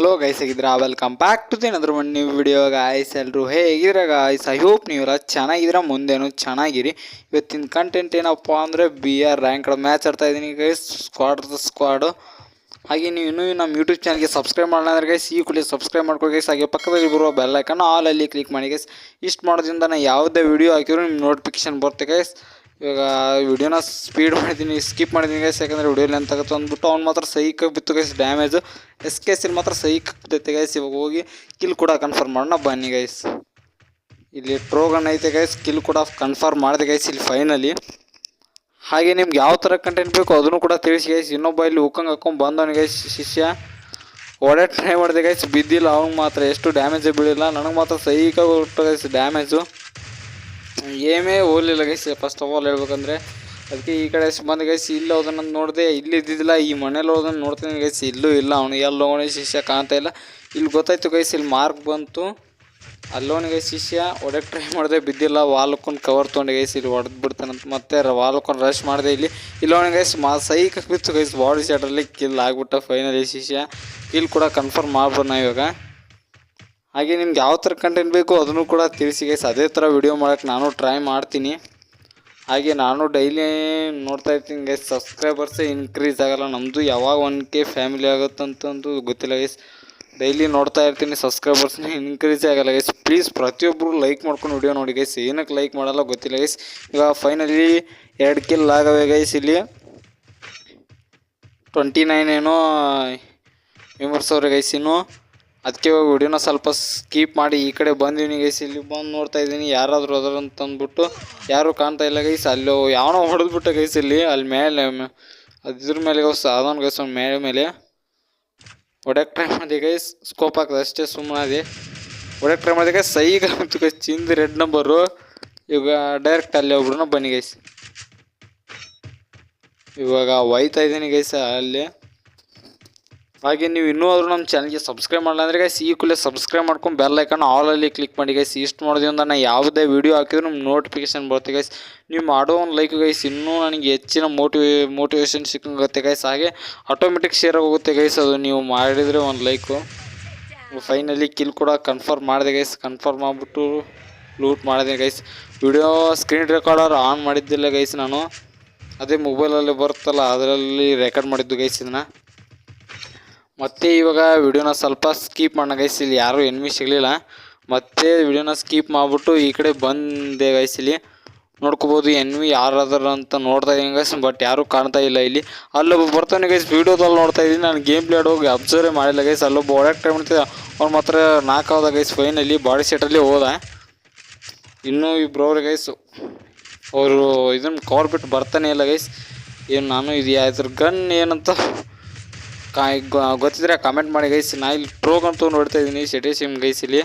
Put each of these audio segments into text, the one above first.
Hello guys ಹೇಗಿದ್ದೀರಾ? Welcome back to ಅದ್ರ ಒಂದು ನ್ಯೂ ವಿಡಿಯೋ ಗಾಯ್ಸ್ ಎಲ್ಲರೂ ಹೇಗಿದ್ರ ಗಾಯ್ಸ್ ಐ ಹೋಪ್ ನೀವೆಲ್ಲ ಚೆನ್ನಾಗಿದ್ದೀರಾ, ಮುಂದೇನು ಚೆನ್ನಾಗಿರಿ. ಇವತ್ತಿನ ಕಂಟೆಂಟ್ ಏನಪ್ಪ ಅಂದರೆ ಬಿ ಆರ್ ರ್ಯಾಂಕ್ ಮ್ಯಾಚ್ ಆಡ್ತಾ ಇದ್ದೀನಿ ಗೈಸ್ ಸ್ಕ್ವಾಡ್ ಸ್ಕ್ವಾಡು ಹಾಗೆ ನೀವು ಇನ್ನೂ ನಮ್ಮ ಯೂಟ್ಯೂಬ್ ಚಾನಲ್ಗೆ ಸಬ್ಸ್ಕ್ರೈಬ್ ಮಾಡಲ್ಲ ಅಂದರೆ ಗೈಸ್ ಈ ಕೂಡಲೇ ಸಬ್ಸ್ಕ್ರೈಬ್ ಮಾಡ್ಕೊಳ್ಳಿ ಗೈಸ್ ಹಾಗೆ ಪಕ್ಕದಲ್ಲಿ ಬರುವ ಬೆಲ್ಲೈಕನ್ನು ಆಲಲ್ಲಿ ಕ್ಲಿಕ್ ಮಾಡಿ ಗೈಸ್ ಇಷ್ಟು ಮಾಡೋದ್ರಿಂದ ನಾನು ಯಾವುದೇ ವಿಡಿಯೋ ಹಾಕಿದ್ರು ನಿಮ್ಮ ನೋಟಿಫಿಕೇಶನ್ ಬರುತ್ತೆ ಗೈಸ್ ಇವಾಗ ವಿಡಿಯೋನ ಸ್ಪೀಡ್ ಮಾಡಿದ್ದೀನಿ ಸ್ಕಿಪ್ ಮಾಡಿದ್ದೀನಿ ಗೈಸ್ ಯಾಕಂದರೆ ವಿಡಿಯೋ ಲೆಂತ್ ಆಗುತ್ತೆ ಅಂದ್ಬಿಟ್ಟು ಅವ್ನು ಮಾತ್ರ ಸೈಕ್ ಬಿತ್ತು ಗೈಸ್ ಡ್ಯಾಮೇಜು ಎಸ್ ಕೆ ಮಾತ್ರ ಸೈಕ್ ಬಿದ್ದೈತೆ ಗೈಸ್ ಇವಾಗ ಹೋಗಿ ಕಿಲ್ ಕೂಡ ಕನ್ಫರ್ಮ್ ಮಾಡೋಣ, ಬನ್ನಿ ಗೈಸ್ ಇಲ್ಲಿ ಟ್ರೋಗನ್ ಐತೆ ಗೈಸ್ ಕಿಲ್ ಕೂಡ ಕನ್ಫರ್ಮ್ ಮಾಡಿದೆ ಗೈಸ್ ಇಲ್ಲಿ ಫೈನಲಿ ಹಾಗೆ ನಿಮ್ಗೆ ಯಾವ ಥರ ಕಂಟೆಂಟ್ ಬೇಕು ಅದನ್ನು ಕೂಡ ತಿಳಿಸಿ ಗೈಸ್ ಇನ್ನೊಬ್ಬ ಇಲ್ಲಿ ಉಕ್ಕಂಗೆ ಹಾಕೊಂಡು ಬಂದವನು ಗೈಸ್ ಶಿಷ್ಯ. ಒಡೆ ಟ್ರೈ ಮಾಡಿದೆ ಗೈಸ್ ಬಿದ್ದಿಲ್ಲ, ಅವ್ನಿಗೆ ಮಾತ್ರ ಎಷ್ಟು ಡ್ಯಾಮೇಜ್ ಬೀಳಿಲ್ಲ, ನನಗೆ ಮಾತ್ರ ಸೈಕಾಗಿ ಗೈಸ್ ಡ್ಯಾಮೇಜು ಏಮೇ ಹೋಗಲಿಲ್ಲ ಗೈಸ್ ಫಸ್ಟ್ ಆಫ್ ಆಲ್ ಹೇಳ್ಬೇಕಂದ್ರೆ, ಅದಕ್ಕೆ ಈ ಕಡೆ ಬಂದು ಗೈಸ್ ಇಲ್ಲಿ ಹೋದನ್ನ ನೋಡಿದೆ, ಇಲ್ಲಿ ಇದ್ದಿದ್ದಿಲ್ಲ, ಈ ಮನೇಲಿ ಹೋದನ್ನ ನೋಡ್ತೀನಿ ಗೈಸ್ ಇಲ್ಲೂ ಇಲ್ಲ, ಅವನು ಎಲ್ಲಿ ಹೋಗೋಣ ಶಿಷ್ಯ ಕಾಣ್ತಾ ಇಲ್ಲ. ಇಲ್ಲಿ ಗೊತ್ತಾಯ್ತು ಗೈಸ್ ಇಲ್ಲಿ ಮಾರ್ಕ್ ಬಂತು. ಅಲ್ಲೋನಿಗೆ ಶಿಷ್ಯ ಹೊಡೆಕ್ ಟ್ರೈ ಮಾಡಿದೆ, ಬಿದ್ದಿಲ್ಲ ವಾಲ್ಕೊಂಡು ಕವರ್ ತೊಗೊಂಡು ಗೈಸ್ ಇಲ್ಲಿ ಹೊಡೆದು ಬಿಡ್ತಾನಂತ ಮತ್ತೆ ವಾಲ್ಕೊಂಡು ರಶ್ ಮಾಡಿದೆ ಇಲ್ಲಿ. ಇಲ್ಲೋನಿಗೆ ಗೈಸ್ ಮಾ ಸೈಕ್ ಬಿತ್ತು ಗೈಸ್ ಬಾಡಿ ಸೈಡಲ್ಲಿ ಕಿಲ್ ಆಗ್ಬಿಟ್ಟ ಫೈನಲಿ ಶಿಷ್ಯ. ಕಿಲ್ ಕೂಡ ಕನ್ಫರ್ಮ್ ಮಾಡ್ಬೋಣ ಇವಾಗ. ಹಾಗೆ ನಿಮ್ಗೆ ಯಾವ ಥರ ಕಂಟೆಂಟ್ ಬೇಕು ಅದನ್ನು ಕೂಡ ತಿಳಿಸಿ ಗೈಸ್ ಅದೇ ಥರ ವಿಡಿಯೋ ಮಾಡೋಕ್ಕೆ ನಾನು ಟ್ರೈ ಮಾಡ್ತೀನಿ. ಹಾಗೆ ನಾನು ಡೈಲಿ ನೋಡ್ತಾ ಇರ್ತೀನಿ ಗೈಸ್ ಸಬ್ಸ್ಕ್ರೈಬರ್ಸೇ ಇನ್ಕ್ರೀಸ್ ಆಗೋಲ್ಲ. ನಮ್ಮದು ಯಾವಾಗ ಒನ್ ಕೆ ಫ್ಯಾಮಿಲಿ ಆಗುತ್ತಂತಂದು ಗೊತ್ತಿಲ್ಲ ಗೈಸ್ ಡೈಲಿ ನೋಡ್ತಾ ಇರ್ತೀನಿ. ಸಬ್ಸ್ಕ್ರೈಬರ್ಸ್ನ ಇನ್ಕ್ರೀಸೇ ಆಗಲ್ಲ ಗೈಸ್ ಪ್ಲೀಸ್ ಪ್ರತಿಯೊಬ್ಬರು ಲೈಕ್ ಮಾಡ್ಕೊಂಡು ವಿಡಿಯೋ ನೋಡಿ ಗೈಸ್ ಏನಕ್ಕೆ ಲೈಕ್ ಮಾಡಲ್ಲ ಗೊತ್ತಿಲ್ಲ ಗೈಸ್ ಈಗ ಫೈನಲಿ ಎರಡು ಕಿಲ್ ಆಗವೆ ಗೈಸ್ ಇಲ್ಲಿ. ಟ್ವೆಂಟಿ ನೈನ್ ಏನೋ ಮೆಂಬರ್ಸ್ ಅವ್ರೆ ಗೈಸ್ ಇನ್ನು. ಅದಕ್ಕೆ ವಿಡಿಯೋನ ಸ್ವಲ್ಪ ಸ್ಕೀಪ್ ಮಾಡಿ ಈ ಕಡೆ ಬಂದೀನಿ ಗೈಸ್ ಇಲ್ಲಿ ಬಂದು ನೋಡ್ತಾ ಇದ್ದೀನಿ. ಯಾರಾದರೂ ಅದ್ರ ಅಂತ ಅಂದ್ಬಿಟ್ಟು ಯಾರೂ ಕಾಣ್ತಾ ಇಲ್ಲ ಗೈಸ್ ಅಲ್ಲೋ ಯಾವನೋ ಹೊಡೆದ್ಬಿಟ್ಟೆ ಗೈಸ್ ಇಲ್ಲಿ. ಅಲ್ಲಿ ಮೇಲೆ ಅದ್ರ ಮೇಲೆ ಗೈಸ್ ಅದೊಂದು ಗೈಸ್ ಅವ್ನು ಮೇಲೆ ಮೇಲೆ. ಒಡೆಕ್ ಟ್ರೈ ಮಾಡಿದೆ ಗೈಸ್ ಸ್ಕೋಪ್ ಹಾಕಿದೆ, ಅಷ್ಟೇ ಸುಮ್ಮನೆ ಹೊಡೆಯಕ್ಕೆ ಟ್ರೈ ಮಾಡಿದೆ ಗೈಸ್ ಸೈಗ ಗೈಸ್ ಚಿಂದ ರೆಡ್ ನಂಬರು ಇವಾಗ ಡೈರೆಕ್ಟ್ ಅಲ್ಲಿ ಒಬ್ರು ಬನ್ನಿ ಗೈಸ್ ಇವಾಗ ಒಯ್ತಾ ಇದ್ದೀನಿ ಗೈಸ್ ಅಲ್ಲಿ. ಹಾಗೆ ನೀವು ಇನ್ನೂ ಆದರೂ ನಮ್ಮ ಚಾನಲ್ಗೆ ಸಬ್ಸ್ಕ್ರೈಬ್ ಮಾಡಲ್ಲ ಅಂದರೆ ಗೈಸ್ ಈ ಕೂಡಲೇ ಸಬ್ಸ್ಕ್ರೈಬ್ ಮಾಡ್ಕೊಂಡು ಬೆಲ್ ಐಕನ್ ಆಲಲ್ಲಿ ಕ್ಲಿಕ್ ಮಾಡಿ ಗೈಸ್ ಇಷ್ಟು ಮಾಡೋದ್ರಿಂದ ನಾನು ಯಾವುದೇ ವೀಡಿಯೋ ಹಾಕಿದ್ರು ನಿಮ್ಮ ನೋಟಿಫಿಕೇಶನ್ ಬರುತ್ತೆ ಗೈಸ್ ನೀವು ಮಾಡೋ ಒಂದು ಲೈಕ್ ಗೈಸ್ ಇನ್ನೂ ನನಗೆ ಹೆಚ್ಚಿನ ಮೋಟಿವೇ ಮೋಟಿವೇಶನ್ ಸಿಕ್ಕಂಗುತ್ತೆ ಗೈಸ್ ಹಾಗೆ ಆಟೋಮೆಟಿಕ್ ಶೇರ್ ಆಗೋಗುತ್ತೆ ಗೈಸ್ ಅದು ನೀವು ಮಾಡಿದರೆ ಒಂದು ಲೈಕು ಫೈನಲಿ ಕಿಲ್ ಕೂಡ ಕನ್ಫರ್ಮ್ ಮಾಡಿದೆ ಗೈಸ್ ಕನ್ಫರ್ಮ್ ಮಾಡಿಬಿಟ್ಟು ಲೂಟ್ ಮಾಡಿದೆ guys video screen recorder on ಮಾಡಿದ್ದಿಲ್ಲ guys ನಾನು. ಅದೇ ಮೊಬೈಲಲ್ಲಿ ಬರುತ್ತಲ್ಲ, ಅದರಲ್ಲಿ ರೆಕಾರ್ಡ್ ಮಾಡಿದ್ದು ಗೈಸ್ ಇದನ್ನು. ಮತ್ತೆ ಇವಾಗ ವಿಡಿಯೋನ ಸ್ವಲ್ಪ ಸ್ಕೀಪ್ ಮಾಡೋಣ ಗೈಸ್ ಇಲ್ಲಿ ಯಾರು ಎನ್ಮಿ ಸಿಗಲಿಲ್ಲ. ಮತ್ತೆ ವಿಡಿಯೋನ ಸ್ಕೀಪ್ ಮಾಡಿಬಿಟ್ಟು ಈ ಕಡೆ ಬಂದೆ ಗೈಸ್ ಇಲ್ಲಿ. ನೋಡ್ಕೋಬೋದು ಎನ್ವಿ ಯಾರಾದ್ರ ಅಂತ ನೋಡ್ತಾ ಇದ್ದೀನಿ ಗೈಸ್ ಬಟ್ ಯಾರೂ ಕಾಣ್ತಾ ಇಲ್ಲ ಇಲ್ಲಿ. ಅಲ್ಲೊಬ್ಬ ಬರ್ತಾನೆ ಗೈಸ್ ವೀಡಿಯೋದಲ್ಲಿ ನೋಡ್ತಾ ಇದ್ದೀನಿ. ನಾನು ಗೇಮ್ ಪ್ಲೇಡ್ ಹೋಗಿ ಅಬ್ಸರ್ವೇ ಮಾಡಿಲ್ಲ ಗೈಸ್ ಅಲ್ಲೊಬ್ಬ ಹೊಡಕ್ಕೆ ಟೈಮ್ ಅವ್ನು ಮಾತ್ರ ನಾಲ್ಕು ಹೋದ ಗೈಸ್ ಫೈನಲ್ಲಿ ಬಾಡಿ ಸೆಟಲ್ಲಿ ಹೋದ. ಇನ್ನೂ ಇಬ್ಬರವ್ರೆ ಗೈಸ್ ಅವರು ಇದನ್ನು ಕವರ್ ಬಿಟ್ಟು ಬರ್ತಾನೆ ಇಲ್ಲ ಗೈಸ್ ಏನು ನಾನು ಇದು ಯಾವ್ದ್ರ ಗನ್ ಏನಂತ ಕಾ ಗೊತ್ತಿದ್ರೆ ಕಮೆಂಟ್ ಮಾಡಿ ಗೈಸ್ ನಾ ಇಲ್ಲಿ ಟ್ರೋಗನ್ ತಗೊಂಡು ನೋಡ್ತಾ ಇದ್ದೀನಿ ಸಿಟಿ ಸಿಮ್ ಗೈಸ್ ಇಲ್ಲಿ.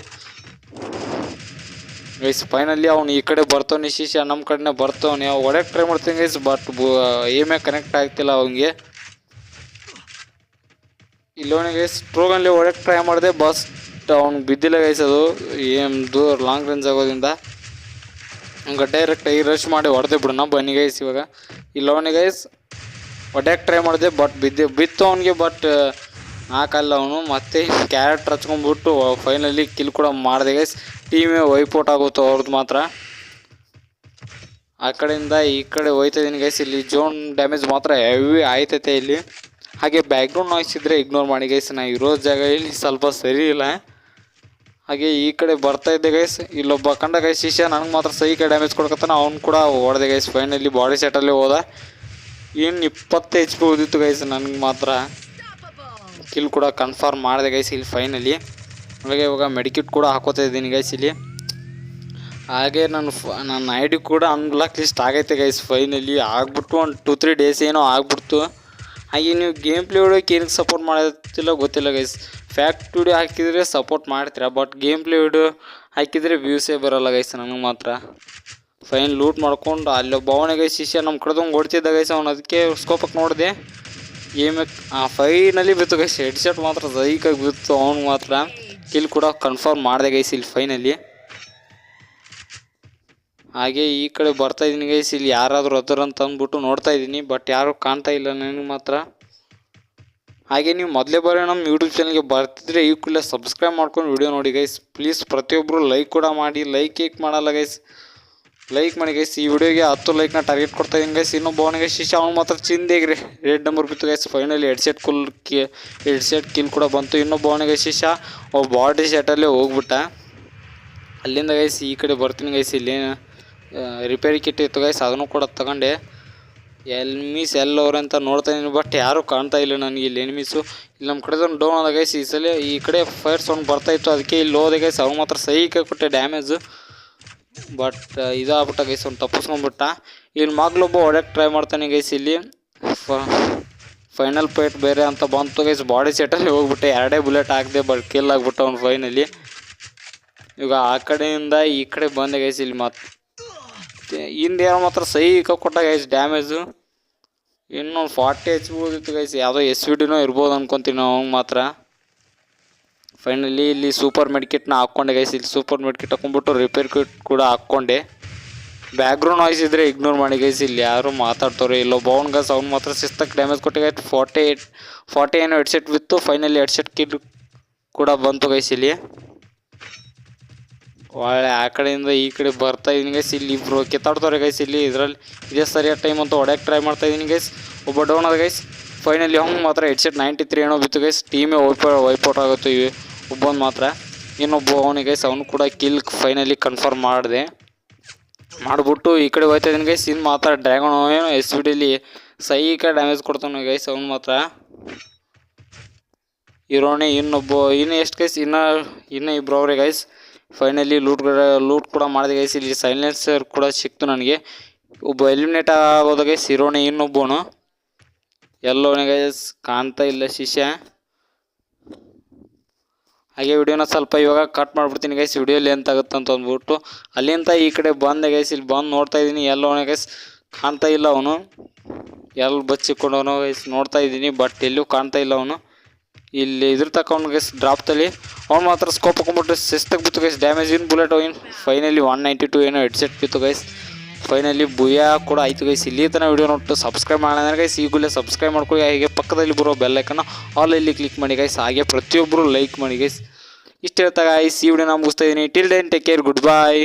ಗೈಸ್ ಫೈನಲಿ ಅವ್ನು ಈ ಕಡೆ ಬರ್ತವನಿ ಶಿಷ್ಯ ನಮ್ಮ ಕಡೆನೇ ಬರ್ತವನಿ. ಅವ್ ಒಡೆ ಟ್ರೈ ಮಾಡ್ತೀನಿ ಗೈಸ್ ಬಟ್ ಏಮೇ ಕನೆಕ್ಟ್ ಆಗ್ತಿಲ್ಲ ಅವನಿಗೆ. ಇಲ್ಲವನೇ ಗೈಸ್ ಟ್ರೋಗಲ್ಲಿ ಒಡೆ ಟ್ರೈ ಮಾಡಿದೆ ಬಸ್ ಅವ್ನು ಬಿದ್ದಿಲ್ಲ ಗೈಸ್ ಅದು. ಏನು ದೂರ ಲಾಂಗ್ ರೇಂಜ್ ಆಗೋದ್ರಿಂದ. ಹಂಗೆ ಡೈರೆಕ್ಟಾಗಿ ರಶ್ ಮಾಡಿ ಹೊಡೆದೇ ಬಿಡೋಣ ಬನ್ನಿ ಗೈಸ್ ಇವಾಗ. ಇಲ್ಲವನೇ ಗೈಸ್ ಹೊಡ್ಯಕ್ಕೆ ಟ್ರೈ ಮಾಡಿದೆ ಬಟ್ ಬಿದ್ದೆ, ಬಿತ್ತು ಅವನಿಗೆ ಬಟ್ ಹಾಕಲ್ಲ ಅವನು. ಮತ್ತೆ ಕ್ಯಾರೆಕ್ಟರ್ ಹಚ್ಕೊಂಡ್ಬಿಟ್ಟು ಫೈನಲಿ ಕಿಲ್ ಕೂಡ ಮಾಡಿದೆ ಗೈಸ್ ಟೀಮೇ ವೈಪೌಟ್ ಆಗುತ್ತೆ ಅವ್ರದ್ದು ಮಾತ್ರ. ಆ ಕಡೆಯಿಂದ ಈ ಕಡೆ ಹೋಯ್ತಾ ಇದ್ದೀನಿ ಗೈಸ್ ಇಲ್ಲಿ ಜೋನ್ ಡ್ಯಾಮೇಜ್ ಮಾತ್ರ ಹೆವಿ ಆಯ್ತೈತೆ ಇಲ್ಲಿ. ಹಾಗೆ ಬ್ಯಾಕ್ಗ್ರೌಂಡ್ ನಾಯ್ಸ್ ಇದ್ದರೆ ಇಗ್ನೋರ್ ಮಾಡಿ ಗೈಸ್ ನಾ ಇರೋ ಜಾಗ ಇಲ್ಲಿ ಸ್ವಲ್ಪ ಸರಿ ಇಲ್ಲ. ಹಾಗೆ ಈ ಕಡೆ ಬರ್ತಾ ಇದ್ದೆ ಗೈಸ್ ಇಲ್ಲೊಬ್ಬ ಕಂಡ ಗೈಸ್ ಶಿಷ್ಯ, ನನಗೆ ಮಾತ್ರ ಸೈಕ ಡ್ಯಾಮೇಜ್ ಕೊಡ್ಕತ್ತಾನ. ಅವ್ನು ಕೂಡ ಹೊಡೆದೆ ಗೈಸ್ ಫೈನಲಿ ಬಾಡಿ ಸೆಟಲ್ಲಿ ಹೋದ. ಏನು ಇಪ್ಪತ್ತು ಎಚ್ ಪಿ ಉಳಿದಿತ್ತು ಗೈಸ್ ನನಗೆ ಮಾತ್ರ. ಕಿಲ್ ಕೂಡ ಕನ್ಫರ್ಮ್ ಮಾಡಿದೆ ಗೈಸ್ ಇಲ್ಲಿ ಫೈನಲಿ ಹಾಗೆ ಇವಾಗ ಮೆಡಿಕಿಟ್ ಕೂಡ ಹಾಕೋತಾ ಇದ್ದೀನಿ ಗೈಸ್ ಇಲ್ಲಿ. ಹಾಗೆ ನನ್ನ ಫ ನನ್ನ ಐ ಡಿ ಕೂಡ ಅನ್ಲಾಕ್ ಲಿಸ್ಟ್ ಆಗೈತೆ ಗೈಸ್ ಫೈನಲಿ ಆಗ್ಬಿಟ್ಟು ಒಂದು ಟು ತ್ರೀ ಡೇಸ್ ಏನೋ ಆಗ್ಬಿಡ್ತು. ಹಾಗೆ ನೀವು ಗೇಮ್ ಪ್ಲೇ ವಿಡಿಯೋಕ್ಕೆ ಏನಕ್ಕೆ ಸಪೋರ್ಟ್ ಮಾಡತ್ತಿಲ್ಲ ಗೊತ್ತಿಲ್ಲ ಗೈಸ್ ಫ್ಯಾಕ್ಟ್ ವಿಡಿಯೋ ಹಾಕಿದರೆ ಸಪೋರ್ಟ್ ಮಾಡ್ತೀರಾ ಬಟ್ ಗೇಮ್ ಪ್ಲೇ ವಿಡಿಯೋ ಹಾಕಿದರೆ ವ್ಯೂಸೇ ಬರೋಲ್ಲ ಗೈಸ್ ನನಗೆ ಮಾತ್ರ. ಫೈನ್ ಲೂಟ್ ಮಾಡ್ಕೊಂಡು ಅಲ್ಲೊಬ್ಬ ಅವನಿಗೆ ಶಿಷ್ಯ ನಮ್ಮ ಕಡ್ದಂಗೆ ಓಡ್ತಿದ್ದ ಗೈಸ್ ಅವನು ಅದಕ್ಕೆ ಸ್ಕೋಪಕ್ಕೆ ನೋಡಿದೆ. ಏಮ್ ಆ ಫೈನಲ್ಲಿ ಬಿತ್ತು ಗೈಸ್ ಹೆಡ್ ಶರ್ಟ್ ಮಾತ್ರ ಸೈಕಾಗಿ ಬಿತ್ತು ಅವ್ನು ಮಾತ್ರ. ಕಿಲ್ ಕೂಡ ಕನ್ಫರ್ಮ್ ಮಾಡಿದೆ ಗೈಸ್ ಇಲ್ಲಿ ಫೈನಲ್ಲಿ ಹಾಗೆ ಈ ಕಡೆ ಬರ್ತಾ ಇದ್ದೀನಿ ಗೈಸ್, ಇಲ್ಲಿ ಯಾರಾದರೂ ಅದರಂತ ಅಂತ ಅಂದ್ಬಿಟ್ಟು ನೋಡ್ತಾ ಇದ್ದೀನಿ ಬಟ್ ಯಾರೂ ಕಾಣ್ತಾ ಇಲ್ಲ ನನಗೆ ಮಾತ್ರ. ಹಾಗೆ ನೀವು ಮೊದಲೇ ಬಾರಿ ನಮ್ಮ ಯೂಟ್ಯೂಬ್ ಚಾನಲ್ಗೆ ಬರ್ತಿದ್ರೆ ಈ ಕೂಡಲೇ ಸಬ್ಸ್ಕ್ರೈಬ್ ಮಾಡ್ಕೊಂಡು ವಿಡಿಯೋ ನೋಡಿ ಗೈಸ್. ಪ್ಲೀಸ್ ಪ್ರತಿಯೊಬ್ಬರು ಲೈಕ್ ಕೂಡ ಮಾಡಿ ಲೈಕ್ ಏಕೆ ಮಾಡಲ್ಲ ಗೈಸ್. ಲೈಕ್ ಮಾಡಿ ಗೈಸ್ ಈ ವಿಡಿಯೋಗೆ ಹತ್ತು ಲೈಕ್ನ ಟಾರ್ಗೆಟ್ ಕೊಡ್ತಾ ಇದ್ದೀನಿ ಗೈಸ್ ಇನ್ನೊಬ್ಬ ಅವನಿಗೆ ಶಿಶ, ಅವ್ನು ಮಾತ್ರ ಚಿಂದೇಗ್ರಿ ರೆಡ್ ನಂಬರ್ ಬಿತ್ತು ಗೈಸ್ ಫೈನಲಿ ಹೆಡ್ಸೆಟ್ ಕುಲ್ ಕಿ ಎಡ್ ಸೆಟ್ ಕಿಲ್ ಕೂಡ ಬಂತು. ಇನ್ನೊಬ್ಬ ಅವನಿಗೆ ಶಿಶ ಅವ್ ಬಾಡಿ ಸೆಟಲ್ಲೇ ಹೋಗ್ಬಿಟ್ಟ. ಅಲ್ಲಿಂದ ಗೈಸ್ ಈ ಕಡೆ ಬರ್ತೀನಿ ಗೈಸ್ ಇಲ್ಲಿ ರಿಪೇರಿ ಕಿಟ್ ಇತ್ತು ಗೈಸ್ ಅದನ್ನು ಕೂಡ ತಗೊಂಡೆ. ಎಲ್ಮೀಸ್ ಎಲ್ಲವ್ರೆ ಅಂತ ನೋಡ್ತಾ ಇದ್ದೀನಿ ಬಟ್ ಯಾರೂ ಕಾಣ್ತಾ ಇಲ್ಲ ನನಗೆ ಇಲ್ಲಿ ಎನಿಮೀಸು ಇಲ್ಲಿ ನಮ್ಮ ಕಡೆ ಒಂದು ಡೌನ್ ಆದ ಗೈಸ್ ಈ ಸಲ ಈ ಕಡೆ ಫೈರ್ ಸೌಂಡ್ ಬರ್ತಾ ಇತ್ತು, ಅದಕ್ಕೆ ಇಲ್ಲಿ ಹೋದೆ ಗೈಸ್ ಅವ್ನು ಮಾತ್ರ ಸೈಕ್ ಕೊಟ್ಟೆ ಡ್ಯಾಮೇಜು ಬಟ್ ಇದಾಗ್ಬಿಟ್ಟ ಗೈಸ್ ಅವ್ನು ತಪ್ಪಿಸ್ಕೊಂಡ್ಬಿಟ್ಟ. ಇಲ್ಲಿ ಮಗ್ಲೊಬ್ಬ ಹೊಡೆಯಕ್ಕೆ ಟ್ರೈ ಮಾಡ್ತಾನೆ ಗೈಸ್ ಇಲ್ಲಿ. ಫೈನಲ್ ಪೈಟ್ ಬೇರೆ ಅಂತ ಬಂತು ಗೈಸ್ ಬಾಡಿ ಸೆಟಲ್ಲಿ ಹೋಗ್ಬಿಟ್ಟೆ. ಎರಡೇ ಬುಲೆಟ್ ಹಾಕಿದೆ ಬಟ್ ಕಿಲ್ ಆಗ್ಬಿಟ್ಟ ಅವ್ನು ಫೈನಲಿ ಇವಾಗ ಆ ಕಡೆಯಿಂದ ಈ ಕಡೆ ಬಂದೆ ಗೈಸ್ ಇಲ್ಲಿ ಮತ್ತೆ ಏನೋ ಮಾತ್ರ ಸೈಕ ಕೊಟ್ಟ ಗೈಸ್ ಡ್ಯಾಮೇಜು ಇನ್ನೊಂದು ಫಾರ್ಟಿ ಎಚ್ ಉಳಿದಿತ್ತು ಗೈಸ್ ಯಾವುದೋ ಎಸ್ ವಿ ಡಿನೋ ಇರ್ಬೋದು ಅನ್ಕೊತೀನಿ ನಾವು ಮಾತ್ರ. ಫೈನಲಿ ಇಲ್ಲಿ ಸೂಪರ್ ಮೆಡ್ಕಿಟ್ನ ಹಾಕ್ಕೊಂಡೆ ಗೈಸ್ ಇಲ್ಲಿ ಸೂಪರ್ ಮೆಡ್ಕಿಟ್ ಹಾಕೊಂಡ್ಬಿಟ್ಟು ರಿಪೇರ್ ಕಿಟ್ ಕೂಡ ಹಾಕ್ಕೊಂಡೆ. ಬ್ಯಾಕ್ಗ್ರೌಂಡ್ ವಾಯ್ಸ್ ಇದ್ದರೆ ಇಗ್ನೋರ್ ಮಾಡಿ ಗೈಸ್ ಇಲ್ಲಿ ಯಾರು ಮಾತಾಡ್ತಾರೆ ಇಲ್ಲೋ. ಬೌನ್ ಗೈಸ್ ಅವ್ನು ಮಾತ್ರ ಸಿಸ್ತಕ್ಕೆ ಡ್ಯಾಮೇಜ್ ಕೊಟ್ಟಿಗೆ ಫಾರ್ಟಿ ಏಟ್ ಫಾರ್ಟಿ ಏನೋ ಹೆಡ್ಸೆಟ್ ಬಿತ್ತು ಫೈನಲಿ ಹೆಡ್ಸೆಟ್ ಕಿಟ್ ಕೂಡ ಬಂತು ಗೈಸ್ ಇಲ್ಲಿ. ಒಳ್ಳೆ, ಆ ಕಡೆಯಿಂದ ಈ ಕಡೆ ಬರ್ತಾ ಇದೀನಿ ಗೈಸ್ ಇಲ್ಲಿ ಇಬ್ಬರು ಕಿತ್ತಾಡ್ತಾರೆ ಗೈಸ್ ಇಲ್ಲಿ ಇದರಲ್ಲಿ ಇದೇ ಸರಿಯಾದ ಟೈಮ್ ಅಂತ ಟ್ರೈ ಮಾಡ್ತಾ ಇದೀನಿ ಗೈಸ್ ಒಬ್ಬ ಡೌನ್ ಅದ ಗೈಸ್ ಫೈನಲಿ ಹಂಗೆ ಮಾತ್ರ ಹೆಡ್ಸೆಟ್ ನೈಂಟಿ ತ್ರೀ ಏನೋ ಬಿತ್ತು ಗೈಸ್ ಟೀಮೇ ವೈಪ್ ವೈಪೌಟ್ ಆಗುತ್ತೆ, ಇವೆ. ಒಬ್ಬೊಂದು ಮಾತ್ರ. ಇನ್ನೊಬ್ಬ ಅವನಿಗೆ ಅವನು ಕೂಡ ಕಿಲ್ ಫೈನಲಿ ಕನ್ಫರ್ಮ್ ಮಾಡಿದೆ. ಮಾಡಿಬಿಟ್ಟು ಈ ಕಡೆ ಹೋಯ್ತಾ ಇದ್ದೀನಿ ಗೈಸ್ ಇನ್ನು ಮಾತ್ರ ಡ್ರ್ಯಾಗನ್ ಏನು ಎಸ್ ಬಿ ಡಿಲಿ ಸೈಕ ಡ್ಯಾಮೇಜ್ ಕೊಡ್ತಾನೆ ಗೈಸ್ ಅವ್ನು ಮಾತ್ರ. ಇರೋಣೆ ಇನ್ನೊಬ್ಬ, ಇನ್ನು ಎಷ್ಟು ಗೈಸ್ ಇನ್ನು ಇನ್ನು ಇಬ್ಬರು ಅವ್ರೆ ಗೈಸ್ ಫೈನಲಿ ಲೂಟ್ ಲೂಟ್ ಕೂಡ ಮಾಡಿದೆ ಗೈಸ್ ಇಲ್ಲಿ ಸೈಲೆನ್ಸರ್ ಕೂಡ ಸಿಕ್ತು ನನಗೆ. ಒಬ್ಬ ಎಲಿಮಿನೇಟ್ ಆಗೋದ ಗೈಸ್ ಇರೋಣೆ ಇನ್ನೊಬ್ಬನು. ಎಲ್ಲೋನೆ ಗೈಸ್ ಕಾಣ್ತಾ ಇಲ್ಲ ಶಿಷ್ಯ. ಹಾಗೆ ವಿಡಿಯೋನ ಸ್ವಲ್ಪ ಇವಾಗ ಕಟ್ ಮಾಡಿಬಿಡ್ತೀನಿ ಗೈಸ್ ವಿಡಿಯೋ ಲೆಂತ್ ಆಗುತ್ತೆ ಅಂತ ಅಂದ್ಬಿಟ್ಟು. ಅಲ್ಲಿಂದ ಈ ಕಡೆ ಬಂದೆ ಗೈಸ್ ಇಲ್ಲಿ ಬಂದು ನೋಡ್ತಾ ಇದ್ದೀನಿ. ಎಲ್ಲೋನೆ ಗೈಸ್ ಕಾಣ್ತಾ ಇಲ್ಲ ಅವನು. ಎಲ್ಲಿ ಬಚ್ಚಿಕೊಂಡವನು ಗೈಸ್ ನೋಡ್ತಾ ಇದ್ದೀನಿ ಬಟ್ ಎಲ್ಲೂ ಕಾಣ್ತಾ ಇಲ್ಲ ಅವನು. ಇಲ್ಲಿ ಇದ್ರ ತಗೊಂಡು ಗೈಸ್ ಡ್ರಾಪ್ತಲ್ಲಿ ಅವ್ನು ಮಾತ್ರ ಸ್ಕೋಪ್ ಹಾಕೊಂಡ್ಬಿಟ್ಟು ಸಿಸ್ತಾಗಿ ಬಿತ್ತು guys damage in bullet in finally one ninety two ಏನೋ ಹೆಡ್ಸೆಟ್ ಬಿತ್ತು ಗೈಸ್ ಫೈನಲಿ ಭೂಯಾ ಕೂಡ ಆಯ್ತು ಗೈಸ್ ಇಲ್ಲಿ ತನಕ ವಿಡಿಯೋ ನೋಟ್ಟು ಸಬ್ಸ್ಕ್ರೈಬ್ ಮಾಡೋಣ ಗೈಸ್ ಈಗಲೇ ಸಬ್ಸ್ಕ್ರೈಬ್ ಮಾಡ್ಕೊಳ್ಳಿ. ಹಾಗೆ ಪಕ್ಕದಲ್ಲಿ ಬರೋ ಬೆಲ್ಲೈಕನ್ನು ಇಲ್ಲಿ ಕ್ಲಿಕ್ ಮಾಡಿ ಗೈಸ್ ಹಾಗೆ ಪ್ರತಿಯೊಬ್ಬರು ಲೈಕ್ ಮಾಡಿ ಗೈಸ್ ಇಷ್ಟ ಹೇಳ್ತಾ ಗೈಸ್ ಈ ವಿಡಿಯೋನ ಮುಗಿಸ್ತಾ ಇದ್ದೀನಿ. Till then take care good bye